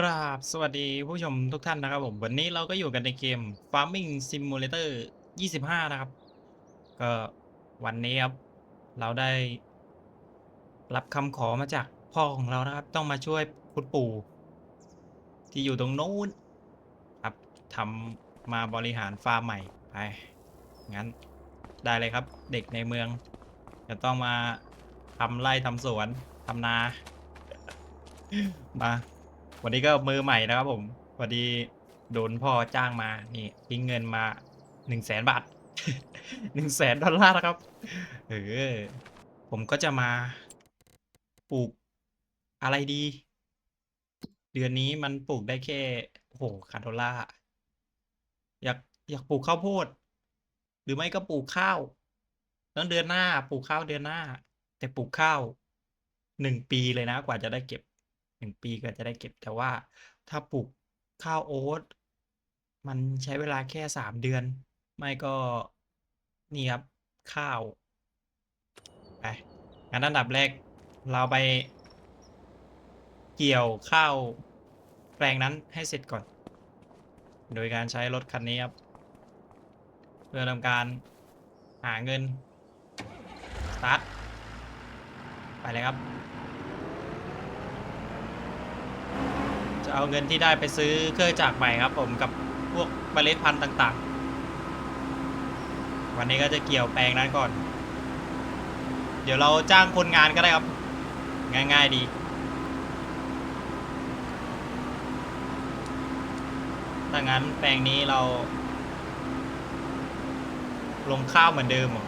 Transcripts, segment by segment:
กราบสวัสดีผู้ชมทุกท่านนะครับผม วันนี้เราก็อยู่กันในเกม Farming Simulator 25 นะครับ ก็วันนี้ครับ เราได้รับคำขอมาจากพ่อของเรานะครับ ต้องมาช่วยคุณปู่ ที่อยู่ตรงโน้นครับทำมาบริหารฟาร์มใหม่ ไป งั้นได้เลยครับ เด็กในเมือง จะต้องมาทำไร่ทำสวนทำนา มา วันนี้ก็มือใหม่นะครับผมพอดีโดนพ่อจ้างมานี่ทิ้งเงินมาหนึ่งแสนบาทหนึ่งแสนดอลลาร์นะครับเออผมก็จะมาปลูกอะไรดี เดือนนี้มันปลูกได้แค่โอ้โหคาดอลลาร์อยากอยากปลูกข้าวโพด หรือไม่ก็ปลูกข้าวแล้วเดือนหน้า ปลูกข้าวเดือนหน้า แต่ปลูกข้าวหนึ่งปีเลยนะกว่าจะได้เก็บ หนึ่งปีก็จะได้เก็บ แต่ว่าถ้าปลูกข้าวโอ๊ตมันใช้เวลาแค่สามเดือน ไม่ก็นี่ครับข้าวไปงั้นอันดับแรกเราไปเกี่ยวข้าวแปลงนั้นให้เสร็จก่อน โดยการใช้รถคันนี้ครับ เพื่อทำการหาเงิน สตาร์ท ไปเลยครับ จะเอาเงินที่ได้ไปซื้อเครื่องจักรใหม่ครับ ผมกับพวกเมล็ดพันธุ์ต่าง ๆ วันนี้ก็จะเกี่ยวแปลงนั้นก่อน เดี๋ยวเราจ้างคนงานก็ได้ครับ ง่าย ๆ ดีถ้างั้นแปลงนี้เรา ลงข้าวเหมือนเดิมเหรอ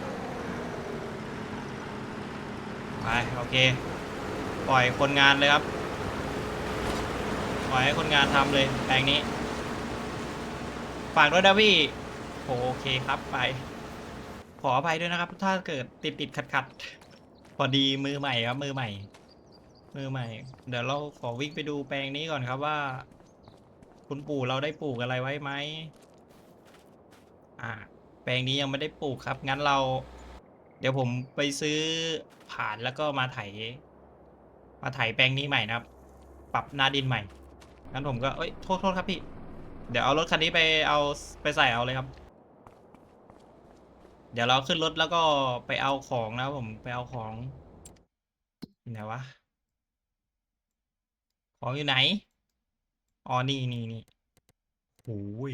ไปโอเค ปล่อยคนงานเลยครับ ปล่อยให้คนงานทำเลยแปลงนี้ ฝากด้วยนะพี่โอเคครับไป ขออภัยด้วยนะครับ ถ้าเกิดติดติดขัดขัดพอดีมือใหม่ครับ มือใหม่ มือใหม่ เดี๋ยวเราขอวิ่งไปดูแปลงนี้ก่อนครับว่า คุณปู่เราได้ปลูกอะไรไว้ไหมอ่า แปลงนี้ยังไม่ได้ปลูกครับ งั้นเรา เดี๋ยวผมไปซื้อผ่านแล้วก็มาไถมาไถแปลงนี้ใหม่นะครับ ปรับหน้าดินใหม่ งั้นผมก็เอ้ยโทษโทษครับพี่ เดี๋ยวเอารถคันนี้ไปเอาไปใส่เอาเลยครับ เดี๋ยวเราขึ้นรถแล้วก็ไปเอาของนะผมไปเอาของไหนวะ ของอยู่ไหน อ๋อ นี่นี่นี่โอ้ย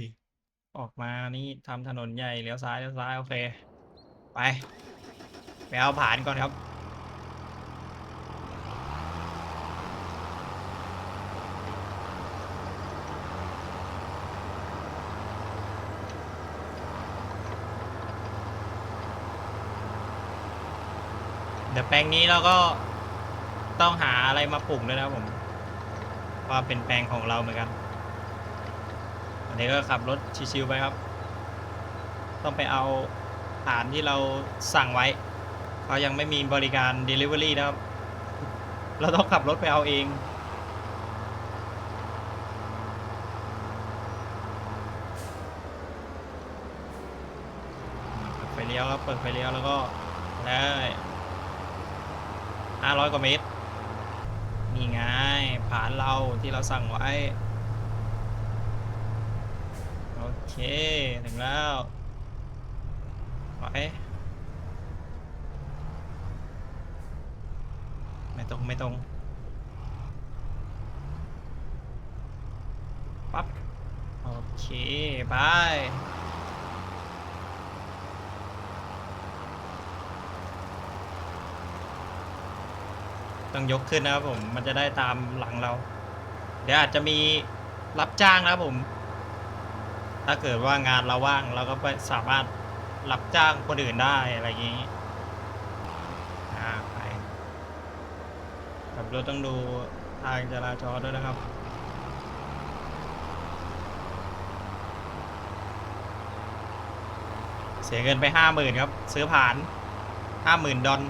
ออกมานี่ทำถนนใหญ่เลี้ยวซ้ายเลี้ยวซ้าย โอเค ไป ไปเอาผ่านก่อนครับ เดี๋ยวแปลงนี้เราก็ต้องหาอะไรมาปลูกด้วยนะครับผมว่าเป็นแปลงของเราเหมือนกันวันนี้ก็ขับรถชิวๆไปครับ ต้องไปเอาฐานที่เราสั่งไว้เขายังไม่มีบริการ Delivery นะครับ เราต้องขับรถไปเอาเองเปิดไฟเลี้ยวครับเปิดไฟเลี้ยวแล้วก็ได้ ห้าร้อยกว่าเมตร นี่ไงผ่านเราที่เราสั่งไว้ โอเค ถึงแล้วไปไม่ตรง ไม่ตรง ปั๊บ โอเคไป ต้องยกขึ้นนะครับผมมันจะได้ตามหลังเรา เดี๋ยวอาจจะมีรับจ้างนะครับผม ถ้าเกิดว่างานเราว่างเราก็ไปสามารถรับจ้างคนอื่นได้อะไรอย่างนี้อ่าไปขับรถต้องดูทางจราจรด้วยนะครับเสียเงินไปห้าหมื่นครับ ซื้อผ่านห้าหมื่นดอล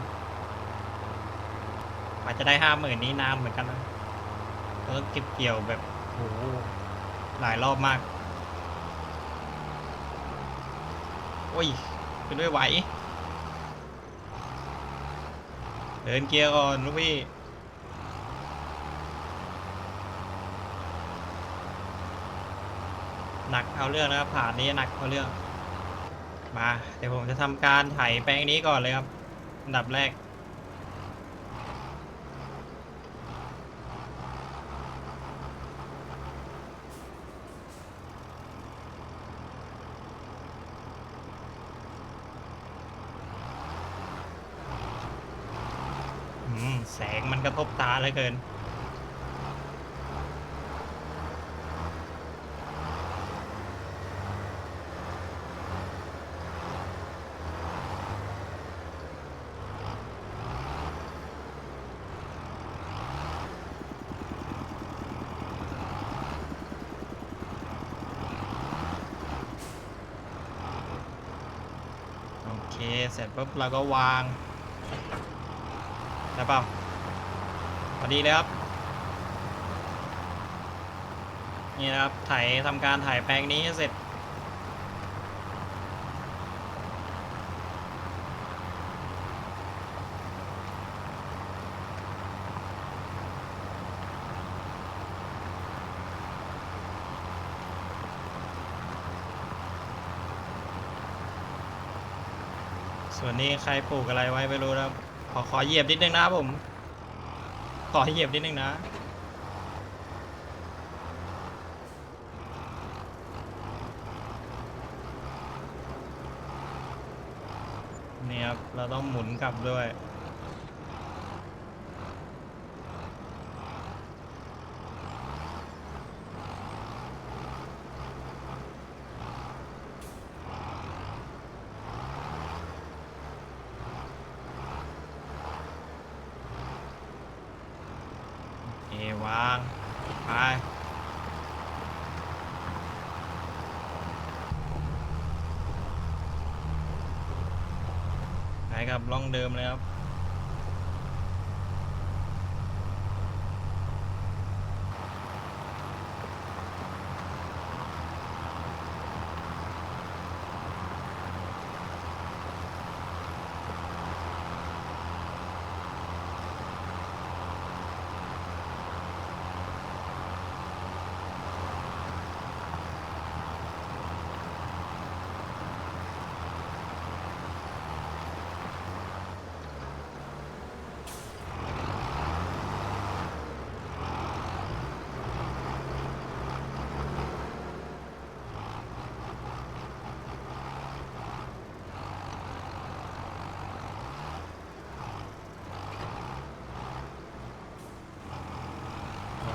กว่าจะได้ห้าหมื่นนี้นานเหมือนกันนะแล้วก็เก็บเกี่ยวแบบโหหลายรอบมาก โอ้ยขึ้นด้วยไหว เดินเกียร์ก่อนลูกพี่หนักเอาเรื่องนะครับผ่านนี้หนักเอาเรื่อง มา เดี๋ยวผมจะทำการไถแปลงนี้ก่อนเลยครับ อันดับแรก มแสงมันกระทบตาเหลือเกิน โอเค เสร็จปุ๊บเราก็วาง ได้เปล่าพอดีเลยครับ นี่นะครับไถทำการถ่ายแปลงนี้เสร็จ ส่วนนี้ใครปลูกอะไรไว้ไม่รู้นะครับ ขอขอเหยียบนิดนึงนะผม ขอเหยียบนิดนึงนะนี่ครับเราต้องหมุนกลับด้วย วางไปไปกับล่องเดิมเลยครับ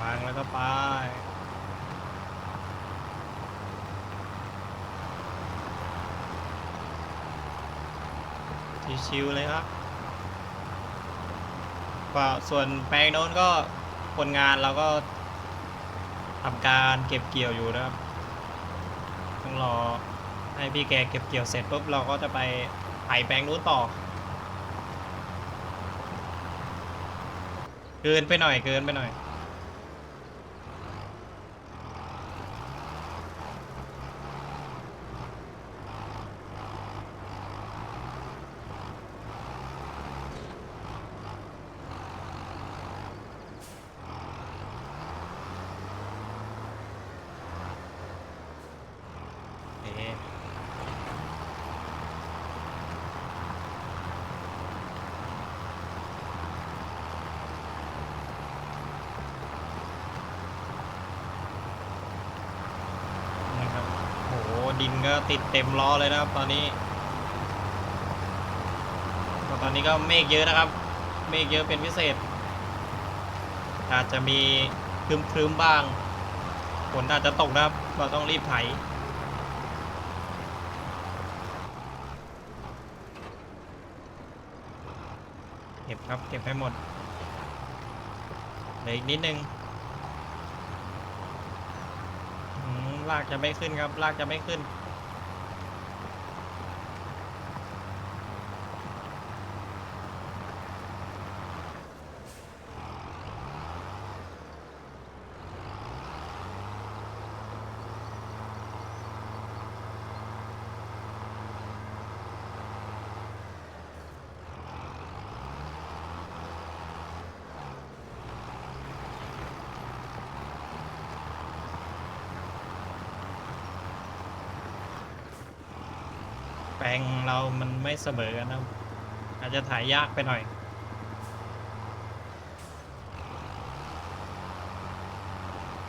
วางแล้วก็ไป ชิวๆเลยครับว่าส่วนแปลงโน้นก็คนงานเราก็ทำการเก็บเกี่ยวอยู่นะครับ ต้องรอให้พี่แกเก็บเกี่ยวเสร็จปุ๊บเราก็จะไปไถแปลงนู้นต่อ เกินไปหน่อยเกินไปหน่อย โอเคนะครับโห ดินก็ติดเต็มล้อเลยนะครับ ตอนนี้ตอนนี้ก็เมฆเยอะนะครับ เมฆเยอะเป็นพิเศษ อาจจะมีครึ้มๆบ้างฝนอาจจะตกนะครับ เราต้องรีบไถเก็บครับ เก็บให้หมดเหลืออีกนิดนึงอืม ลากจะไม่ขึ้นครับ ลากจะไม่ขึ้น ลงเรามันไม่เสมอกันนะอาจจะถ่ายยากไปหน่อย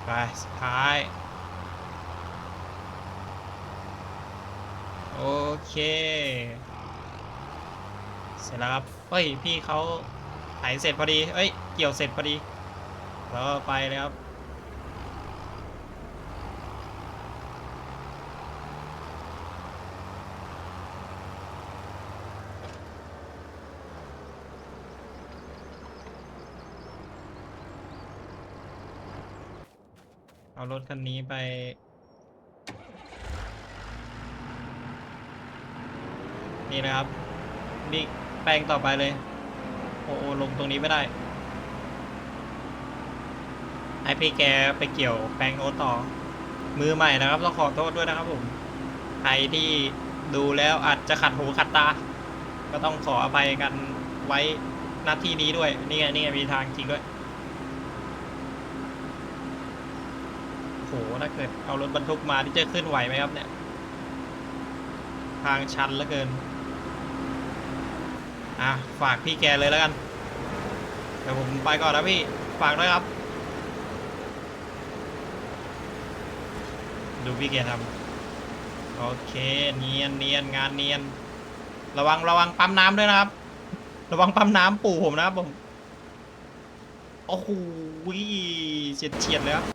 ไปสุดท้าย โอเค เสร็จแล้วครับ เฮ้ย พี่เขาไถเสร็จพอดี เอ้ย เกี่ยวเสร็จพอดี แล้วก็ไปเลยครับ รถคันนี้ไป นี่นะครับ นี่แปลงต่อไปเลย โอ้โอลงตรงนี้ไม่ได้ให้พี่แกไปเกี่ยวแปลงโอ๊ตต่อ มือใหม่นะครับต้องขอโทษด้วยนะครับผม ใครที่ดูแล้วอาจจะขัดหูขัดตา ก็ต้องขออภัยกันไว้หน้าที่นี้ด้วย นี่ไงนี่ไงมีทางจริงด้วย โห ถ้าเกิดเอารถบรรทุกมาที่จะขึ้นไหวไหมครับเนี่ย ทางชันเหลือเกิน อะ ฝากพี่แกเลยแล้วกัน เดี๋ยวผมไปก่อนนะพี่ ฝากด้วยครับ ดูพี่แกทำโอเค เนียนเนียนงานเนียน ระวังระวังปั๊มน้ำด้วยนะครับ ระวังปั๊มน้ำปู่ผมนะครับผม โอ้โหเฉียดเฉียดเลยครับ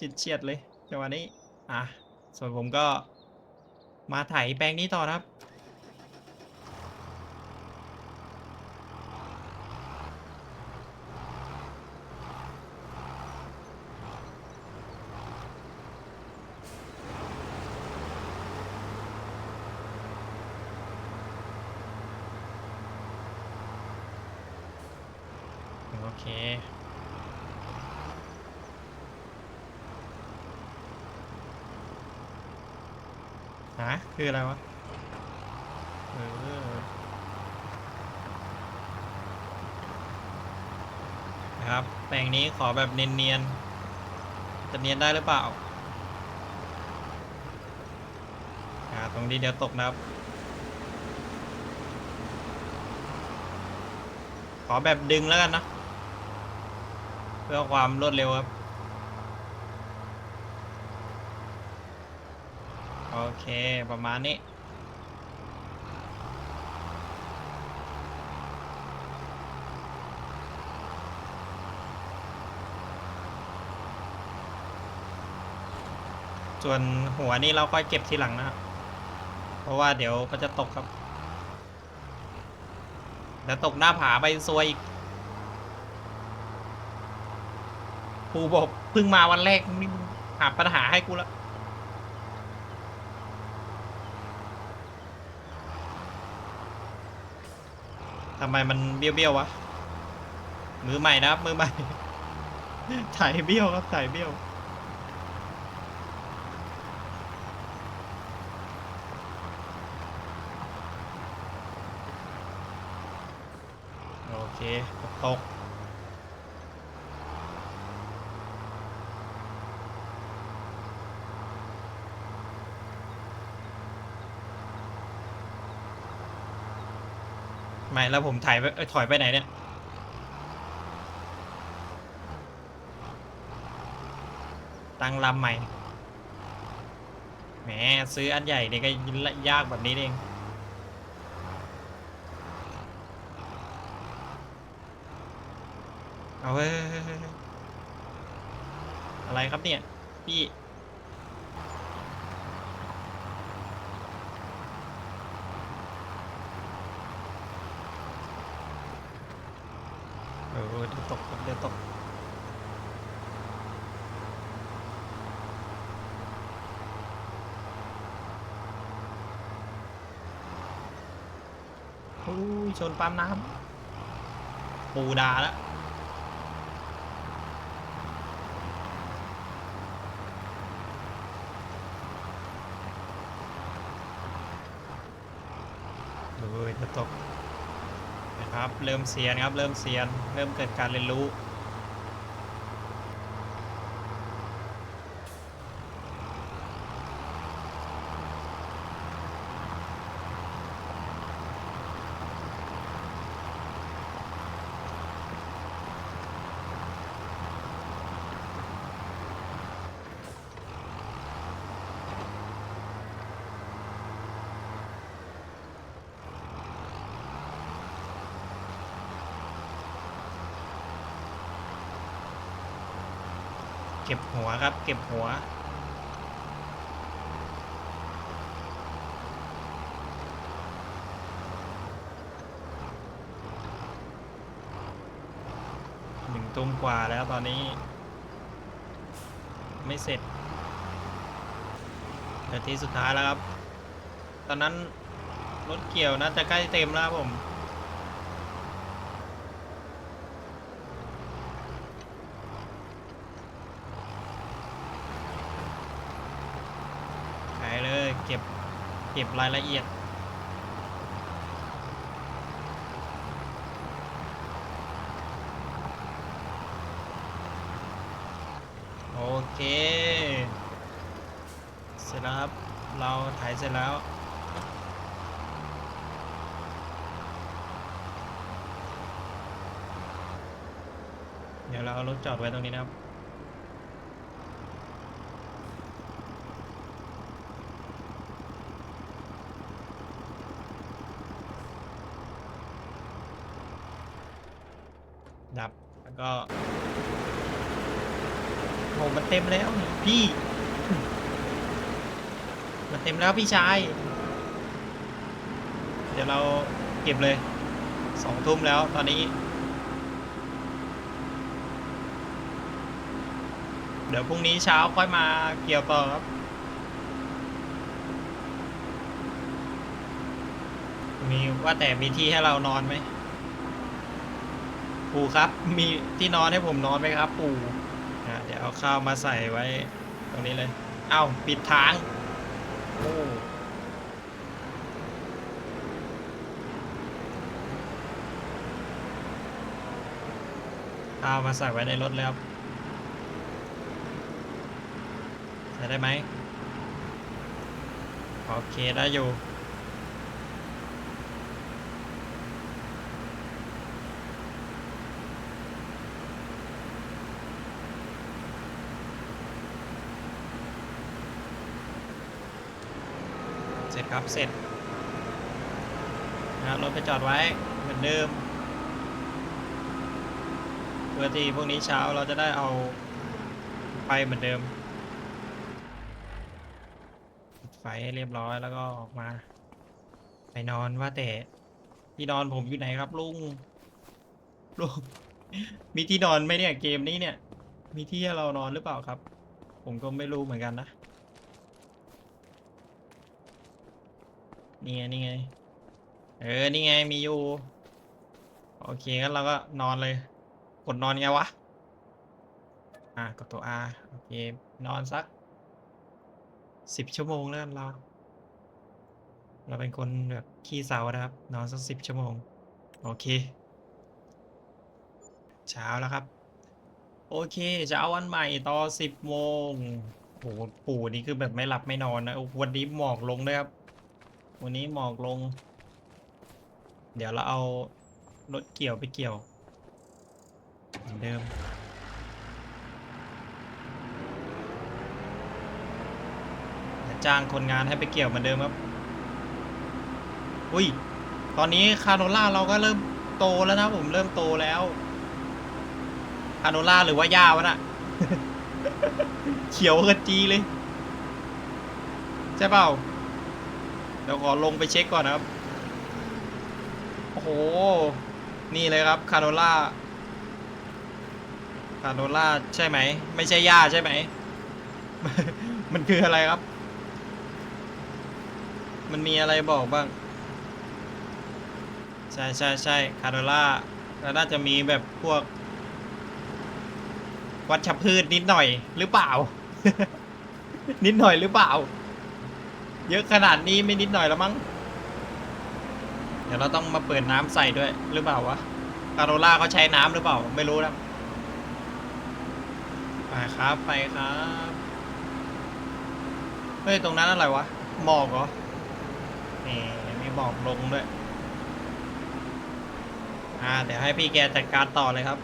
จิตเฉียดเลยจังหวะนี้ อะ ส่วนผมก็มาถ่ายแปลงนี้ต่อครับ โอเค ฮะ คืออะไรวะเออนะครับ แปลงนี้ขอแบบเนียนๆจะเนียนได้หรือเปล่าอ่าตรงนี้เดี๋ยวตกนะครับ ขอแบบดึงแล้วกันนะ เพื่อความรวดเร็วครับ โอ เคประมาณนี้ ส่วนหัวนี่เราค่อยเก็บทีหลังนะครับเพราะว่าเดี๋ยวก็จะตกครับ แล้วตกหน้าผาไปซวยอีกปูบอกเพิ่งมาวันแรกนี่หาปัญหาให้กูแล้วำไมมันเบี้ยววๆวะ มือใหม่นะครับ มือใหม่ ถ่ายเบี้ยวครับ ถ่ายเบี้ยว โอเค ตก ไม่แล้วผมถ่ายไปเอ้ยถอยไปไหนเนี่ย ตั้งลำใหม่ แหมซื้ออันใหญ่เนี่ยก็ยากแบบนี้เอง เอาเฮ้ยเฮ้ยเฮ้ยเฮ้ยอะไรครับเนี่ย พี่ เออเดี๋ยวตกครับเดี๋ยวตก โอ้ยช นปั๊มน้ำปูดาแล้วเออจะตกนะครับ เริ่มเซียนครับ เริ่มเซียน เริ่มเกิดการเรียนรู้ เก็บหัวครับ เก็บหัว หนึ่งทุ่มกว่าแล้วตอนนี้ ไม่เสร็จนาทีสุดท้ายแล้วครับ ตอนนั้นรถเกี่ยวน่าจะใกล้เต็มแล้วผม ขาย เก็บเก็บรายละเอียด โอเค เสร็จแล้วครับ เราถ่ายเสร็จแล้วเดี๋ยวเราเอารถจอดไว้ตรงนี้นะครับ แล้ว ก็โหมันเต็มแล้วนี่พี่ มันเต็มแล้วพี่ชาย เดี๋ยวเราเก็บเลยสองทุ่มแล้วตอนนี้ เดี๋ยวพรุ่งนี้เช้าค่อยมาเกี่ยวต่อครับมีว่าแต่มีที่ให้เรานอนไหม ปู่ครับ มีที่นอนให้ผมนอนไหมครับ ปู่อะเดี๋ยวเอาข้าวมาใส่ไว้ตรงนี้เลย เอ้าปิดทางโอ้ข้าวมาใส่ไว้ในรถแล้วใส่ได้ไหมโอเคได้อยู่ จครับเสร็จนะรถไปจอดไว้เหมือนเดิมเพื่อที่พวกนี้เช้าเราจะได้เอาไปเหมือนเดิมปิดไฟให้เรียบร้อยแล้วก็ออกมา ไปนอนว่าแต่ที่นอนผมอยู่ไหนครับลุงลุงมีที่นอนไหมเนี่ยเกมนี้เนี่ย มีที่ให้เรานอนหรือเปล่าครับ ผมก็ไม่รู้เหมือนกันนะ นี่ไงนี่ไง เออ นี่ไงมีอยู่ โอเคงั้นเราก็นอนเลย กดนอนไงวะ อะกดตัว R โอเคนอนสักสิบชั่วโมงแล้วกันเรา เราเป็นคนแบบขี้เศร้านะครับ นอนสักสิบชั่วโมง โอเค เช้าแล้วครับ โอเคเช้าวันใหม่ต่อสิบโมงโหปู่นี่คือแบบไม่หลับไม่นอนนะวันนี้หมอกลงด้วยครับ วันนี้หมอกลง เดี๋ยวเราเอารถเกี่ยวไปเกี่ยวเหมือนเดิม จ้างคนงานให้ไปเกี่ยวเหมือนเดิมครับ อุ้ย ตอนนี้คาโนล่าเราก็เริ่มโตแล้วนะผมเริ่มโตแล้วคาโนล่าหรือว่าหญ้าวะน่ะ เขียวกระจีเลย ใช่เปล่า เดี๋ยวขอลงไปเช็คก่อนนะครับ โอ้โห นี่เลยครับคาโนล่าคาโนล่าใช่ไหม ไม่ใช่หญ้าใช่ไหม มันคืออะไรครับ มันมีอะไรบอกบ้าง ใช่ใช่ใช่คาโนล่าแล้วน่าจะมีแบบพวก วัชพืชนิดหน่อยหรือเปล่า นิดหน่อยหรือเปล่า เยอะขนาดนี้ไม่นิดหน่อยแล้วมั้ง เดี๋ยวเราต้องมาเปิดน้ำใส่ด้วยหรือเปล่าวะคาโรล่าเขาใช้น้ำหรือเปล่า ไม่รู้นะไปครับไปครับ เฮ้ย ตรงนั้นอะไรวะ หมอกเหรอนี่มีหมอกลงด้วย อ่า เดี๋ยวให้พี่แกจัดการต่อเลยครับ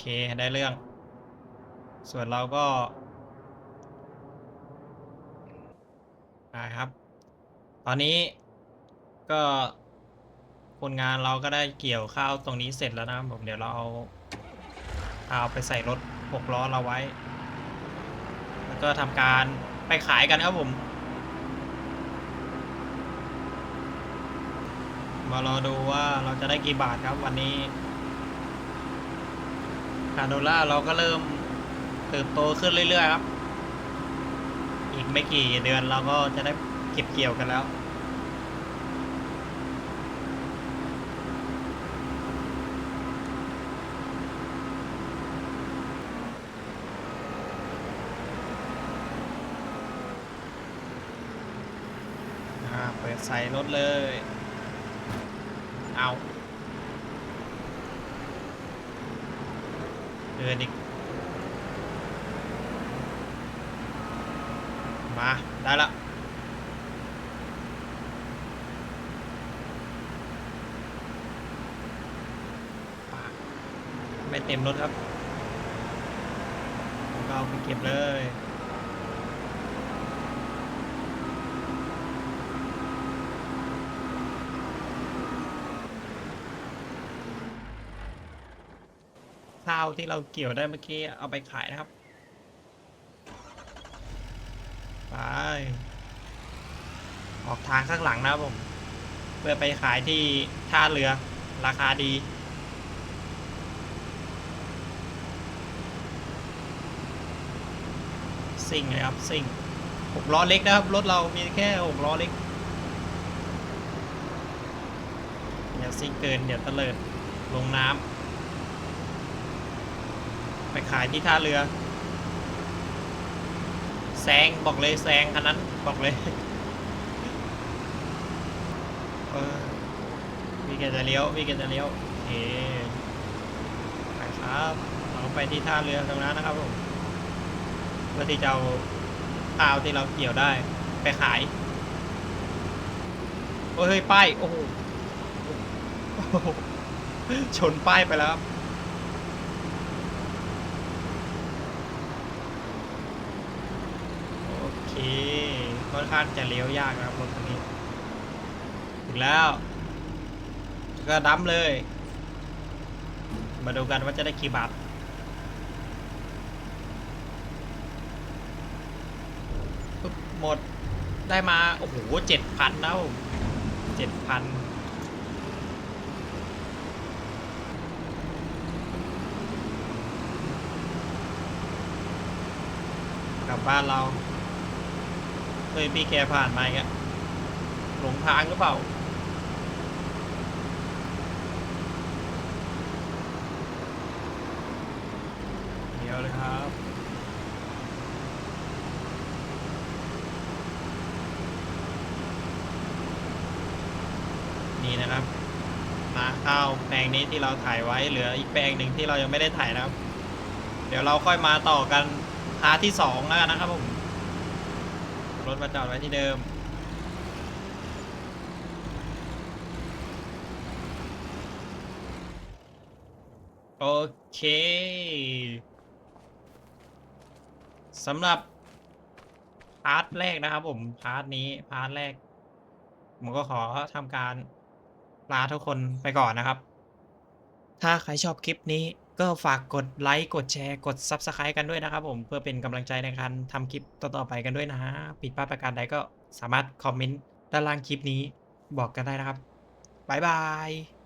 เค ได้เรื่อง ส่วนเราก็ได้ครับ ตอนนี้ก็คนงานเราก็ได้เกี่ยวข้าวตรงนี้เสร็จแล้วนะครับผมเดี๋ยวเราเอาเอาไปใส่รถหกล้อเราไว้ แล้วก็ทำการไปขายกันครับผมมารอดูว่าเราจะได้กี่บาทครับวันนี้ คาโดล่าเราก็เริ่มเติบโตขึ้นเรื่อย ๆ ครับ อีกไม่กี่เดือนเราก็จะได้เก็บเกี่ยวกันแล้วเปิดใส่รถเลย เอาเดิ นอีก มา ได้ละไม่เต็มรถครับก็เอาไปเก็บเลย ที่เราเกี่ยวได้เมื่อกี้เอาไปขายนะครับ ไป ออกทางข้างหลังนะผม เพื่อไปขายที่ท่าเรือราคาดีซิ่งเลยครับซิ่งหกล้อเล็กนะครับ รถเรามีแค่หกล้อเล็กอย่าซิ่งเกินเดี๋ยวตะเลิดลงน้ำ ไปขายที่ท่าเรือ แซงบอกเลยแซงคันนั้นบอกเลยเออพี่แกจะเลี้ยวพี่แกจะเลี้ยวโอเคไปครับเราไปที่ท่าเรือตรงนั้นนะครับผมเพื่อที่จะเอาข้าวที่เราเกี่ยวได้ไปขายโอ้ยเฮ้ยป้ายโอ้โหโอ้โหชนป้ายไปแล้วครับ โอเคค่อนข้างจะเลี้ยวยากนะครับรถคันนี้ ถึงแล้ว ก็ดั้มเลย มาดูกันว่าจะได้กี่บาทปึ๊บหมดได้มา โอ้โหเจ็ดพันแล้วเจ็ดพันกลับบ้านเรา เฮ้ยพี่แกผ่านมาอีกอะหลงทางหรือเปล่า เดี๋ยวเลยครับ นี่นะครับนาข้าวแปลงนี้ที่เราถ่ายไว้เหลืออีกแปลงหนึ่งที่เรายังไม่ได้ถ่ายนะครับ เดี๋ยวเราค่อยมาต่อกันพาร์ทที่สองแล้วกันนะครับผม รถมาจอดไว้ที่เดิม โอเคสำหรับ พาร์ทแรกนะครับผม พาร์ทนี้ พาร์ทแรก ผมก็ขอทำการลาทุกคนไปก่อนนะครับ ถ้าใครชอบคลิปนี้ ก็ฝากกดไลค์กดแชร์กด Subscribe กันด้วยนะครับผมเพื่อเป็นกำลังใจในการทำคลิปต่อๆไปกันด้วยนะฮะผิดพลาดประการใดก็สามารถคอมเมนต์ด้านล่างคลิปนี้บอกกันได้นะครับบ๊ายบาย